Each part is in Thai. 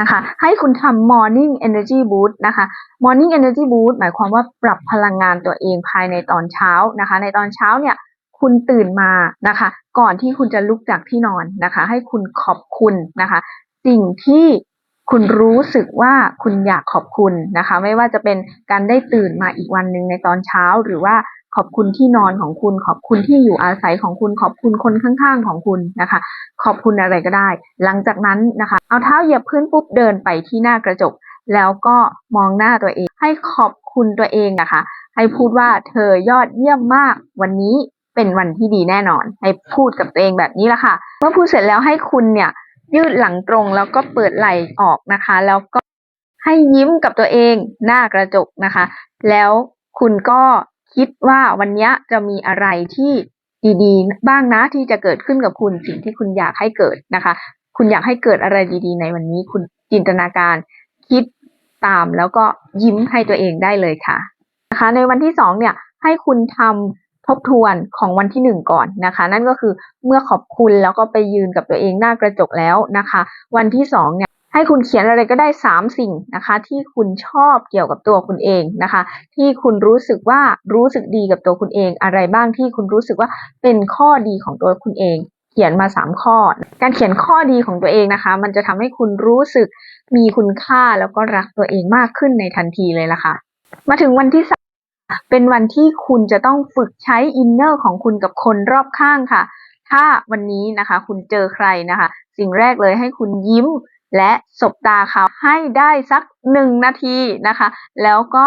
นะคะให้คุณทำ morning energy boost นะคะ morning energy boost หมายความว่าปรับพลังงานตัวเองภายในตอนเช้านะคะ ในตอนเช้าเนี่ยคุณตื่นมานะคะ ก่อนที่คุณจะลุกจากที่นอนนะคะ ให้คุณขอบคุณนะคะ สิ่งที่คุณรู้สึกว่าคุณอยากขอบคุณนะคะ ไม่ว่าจะเป็นการได้ตื่นมาอีกวันหนึ่งในตอนเช้า หรือว่า ขอบคุณที่นอนของคุณ ขอบคุณที่อยู่อาศัยของคุณ ขอบคุณคนข้างๆของคุณนะคะ ขอบคุณอะไรก็ได้ หลังจากนั้นนะคะ เอาเท้าเหยียบพื้นปุ๊บเดินไปที่หน้ากระจก แล้วก็มองหน้าตัวเอง ให้ขอบคุณตัวเองนะคะ ให้พูดว่าเธอยอดเยี่ยมมาก วันนี้เป็นวันที่ดีแน่นอน ให้พูดกับตัวเองแบบนี้ละค่ะ เมื่อพูดเสร็จแล้วให้คุณเนี่ยยืดหลังตรงแล้วก็เปิดไหล่ออกนะคะ แล้วก็ให้ยิ้มกับตัวเองหน้ากระจกนะคะ แล้วคุณก็ คิดว่าวันนี้จะมีอะไรที่ดีๆ บ้างนะที่จะเกิดขึ้นกับคุณสิ่งที่คุณอยากให้เกิดนะคะ คุณอยากให้เกิดอะไรดีๆ ในวันนี้คุณจินตนาการ คิดตามแล้วก็ยิ้มให้ตัวเองได้เลยค่ะนะคะ ในวันที่สองเนี่ยให้คุณทำทบทวนของวันที่หนึ่งก่อนนะคะ นั่นก็คือเมื่อขอบคุณแล้วก็ไปยืนกับตัวเองหน้ากระจกแล้วนะคะ วันที่สองเนี่ย ให้คุณเขียนอะไรก็ได้สามสิ่งนะคะ ที่คุณชอบเกี่ยวกับตัวคุณเองนะคะ ที่คุณรู้สึกว่ารู้สึกดีกับตัวคุณเอง อะไรบ้างที่คุณรู้สึกว่าเป็นข้อดีของตัวคุณเอง เขียนมาสามข้อ การเขียนข้อดีของตัวเองนะคะ มันจะทำให้คุณรู้สึกมีคุณค่าแล้วก็รักตัวเองมากขึ้นในทันทีเลยล่ะค่ะ มาถึงวันที่สามเป็นวันที่คุณจะต้องฝึกใช้อินเนอร์ของคุณกับคนรอบข้างค่ะ ถ้าวันนี้นะคะ คุณเจอใครนะคะ สิ่งแรกเลยให้คุณยิ้ม และสบตาเขาให้ได้สักหนึ่งนาทีนะคะ แล้วก็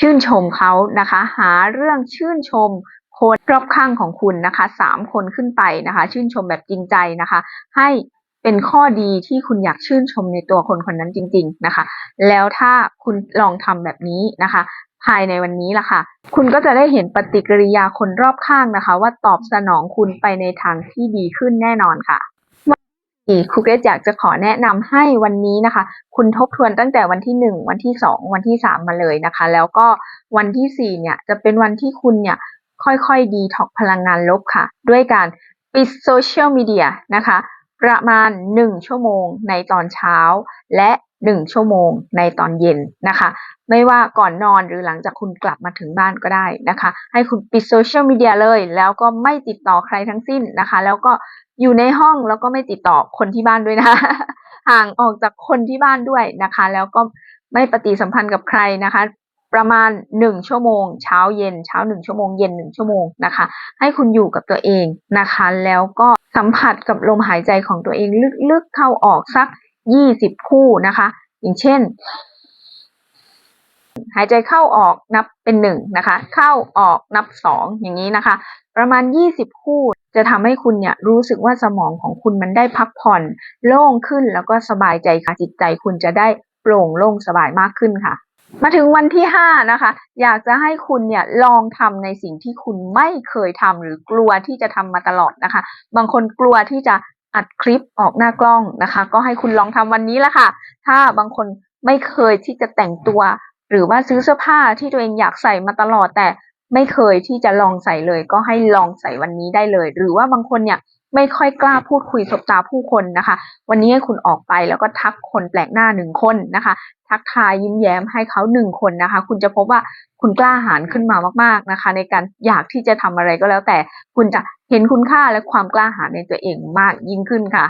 ชื่นชมเขานะคะ หาเรื่องชื่นชมคนรอบข้างของคุณนะคะสามคนขึ้นไปนะคะ ชื่นชมแบบจริงใจนะคะ ให้เป็นข้อดีที่คุณอยากชื่นชมในตัวคนคนนั้นจริง ๆนะคะ แล้วถ้าคุณลองทำแบบนี้นะคะ ภายในวันนี้ล่ะค่ะ คุณก็จะได้เห็นปฏิกิริยาคนรอบข้างนะคะ ว่าตอบสนองคุณไปในทางที่ดีขึ้นแน่นอนค่ะ ครูเกรซอยากจะขอแนะนำให้วันนี้นะคะ คุณทบทวนตั้งแต่วันที่หนึ่งวันที่สองวันที่สามมาเลยนะคะ แล้วก็วันที่สี่เนี่ยจะเป็นวันที่คุณเนี่ยค่อยๆดีท็อกพลังงานลบค่ะ ด้วยการปิดโซเชียลมีเดียนะคะ ประมาณหนึ่งชั่วโมงในตอนเช้า และหนึ่งชั่วโมงในตอนเย็นนะคะ ไม่ว่าก่อนนอนหรือหลังจากคุณกลับมาถึงบ้านก็ได้นะคะ ให้คุณปิดโซเชียลมีเดียเลย แล้วก็ไม่ติดต่อใครทั้งสิ้นนะคะ แล้วก็ อยู่ในห้องแล้วก็ไม่ติดต่อคนที่บ้านด้วยนะ ห่างออกจากคนที่บ้านด้วยนะคะ แล้วก็ไม่ปฏิสัมพันธ์กับใครนะคะ ประมาณหนึ่งชั่วโมง เช้าเย็น เช้าหนึ่งชั่วโมงเย็นหนึ่งชั่วโมงนะคะ ให้คุณอยู่กับตัวเองนะคะ แล้วก็สัมผัสกับลมหายใจของตัวเองลึกๆเข้าออกสักยี่สิบคู่นะคะ อย่างเช่น หายใจเข้าออกนับเป็นหนึ่งนะคะ เข้าออกนับสองอย่างนี้นะคะ ประมาณยี่สิบคู่จะทำให้คุณเนี่ยรู้สึกว่าสมองของคุณมันได้พักผ่อน โล่งขึ้นแล้วก็สบายใจค่ะจิตใจคุณจะได้โปร่งโล่งสบายมากขึ้นค่ะ มาถึงวันที่ห้านะคะ อยากจะให้คุณเนี่ยลองทำในสิ่งที่คุณไม่เคยทำหรือกลัวที่จะทำมาตลอดนะคะ บางคนกลัวที่จะอัดคลิปออกหน้ากล้องนะคะ ก็ให้คุณลองทำวันนี้ละค่ะ ถ้าบางคนไม่เคยที่จะแต่งตัว หรือว่าซื้อเสื้อผ้าที่ตัวเองอยากใส่มาตลอดแต่ไม่เคยที่จะลองใส่เลย ก็ให้ลองใส่วันนี้ได้เลย หรือว่าบางคนเนี่ยไม่ค่อยกล้าพูดคุยสบตาผู้คนนะคะ วันนี้ให้คุณออกไปแล้วก็ทักคนแปลกหน้าหนึ่งคนนะคะ ทักทายยิ้มแย้มให้เขาหนึ่งคนนะคะ คุณจะพบว่าคุณกล้าหาญขึ้นมามาก ๆนะคะ ในการอยากที่จะทำอะไรก็แล้วแต่คุณจะเห็นคุณค่าและความกล้าหาญในตัวเองมากยิ่งขึ้นค่ะ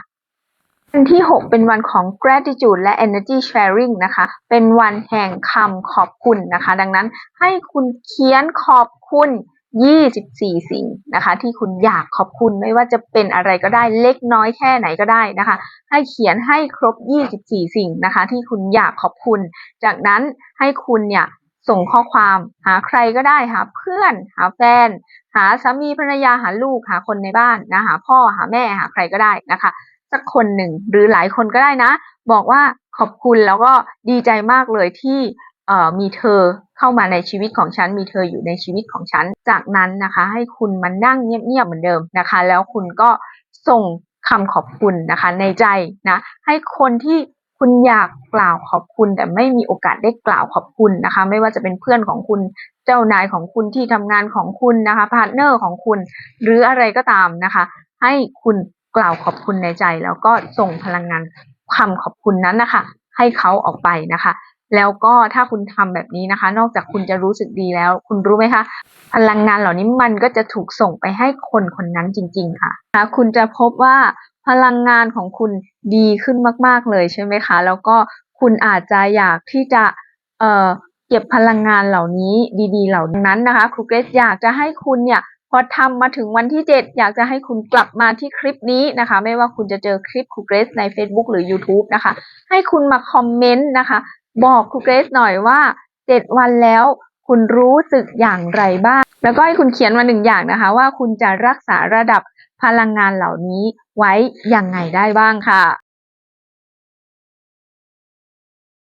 วันที่ 6 เป็นวันของ gratitude และ energy sharing นะคะ เป็นวันแห่งคำขอบคุณนะคะ ดังนั้นให้คุณเขียนขอบคุณ 24 สิ่งนะคะ ที่คุณอยากขอบคุณไม่ว่าจะเป็นอะไรก็ได้เล็กน้อยแค่ไหนก็ได้นะคะ ให้เขียนให้ครบ 24 สิ่งนะคะ ที่คุณอยากขอบคุณ จากนั้นให้คุณเนี่ยส่งข้อความหาใครก็ได้หาเพื่อน หาแฟน หาสามีภรรยาหาลูกหาคนในบ้านนะหาพ่อหาแม่หาใครก็ได้นะคะ สักคนหนึ่งหรือหลายคนก็ได้นะ บอกว่าขอบคุณแล้วก็ดีใจมากเลยที่มีเธอเข้ามาในชีวิตของฉัน มีเธออยู่ในชีวิตของฉัน จากนั้นนะคะ ให้คุณมานั่งเงียบๆเหมือนเดิมนะคะ แล้วคุณก็ส่งคำขอบคุณนะคะในใจนะให้คนที่คุณอยากกล่าวขอบคุณ แต่ไม่มีโอกาสได้กล่าวขอบคุณนะคะ ไม่ว่าจะเป็นเพื่อนของคุณเจ้านายของคุณที่ทำงานของคุณนะคะพาร์ทเนอร์ของคุณ หรืออะไรก็ตามนะคะ ให้คุณ กล่าวขอบคุณในใจ แล้วก็ส่งพลังงานคคำขอบคุณนั้นนะคะ ให้เขาออกไปนะคะ แล้วก็ถ้าคุณทำแบบนี้นะคะ นอกจากคุณจะรู้สึกดีแล้ว คุณรู้ไหมคะ พลังงานเหล่านี้มันก็จะถูกส่งไปให้คนคนนั้นจริง ๆ ค่ะนะคุณจะพบว่าพลังงานของคุณดีขึ้นมาก ๆ เลยใช่ไหมคะ แล้วก็คุณอาจจะอยากที่จะเเก็บพลังงานเหล่านี้ดี ๆ เหล่านั้นนะคะ ครูเกรซอยากจะให้คุณเนี่ย พอทำมาถึงวันที่ 7 อยากจะให้คุณกลับมาที่คลิปนี้นะคะ ไม่ว่าคุณจะเจอคลิปครูเกรซใน Facebook หรือ YouTube นะคะ ให้คุณมาคอมเมนต์นะคะ บอกครูเกรซหน่อยว่า 7 วันแล้วคุณรู้สึกอย่างไรบ้าง แล้วก็ให้คุณเขียนมาหนึ่งอย่างนะคะ ว่าคุณจะรักษาระดับพลังงานเหล่านี้ไว้อยังไงได้บ้างค่ะ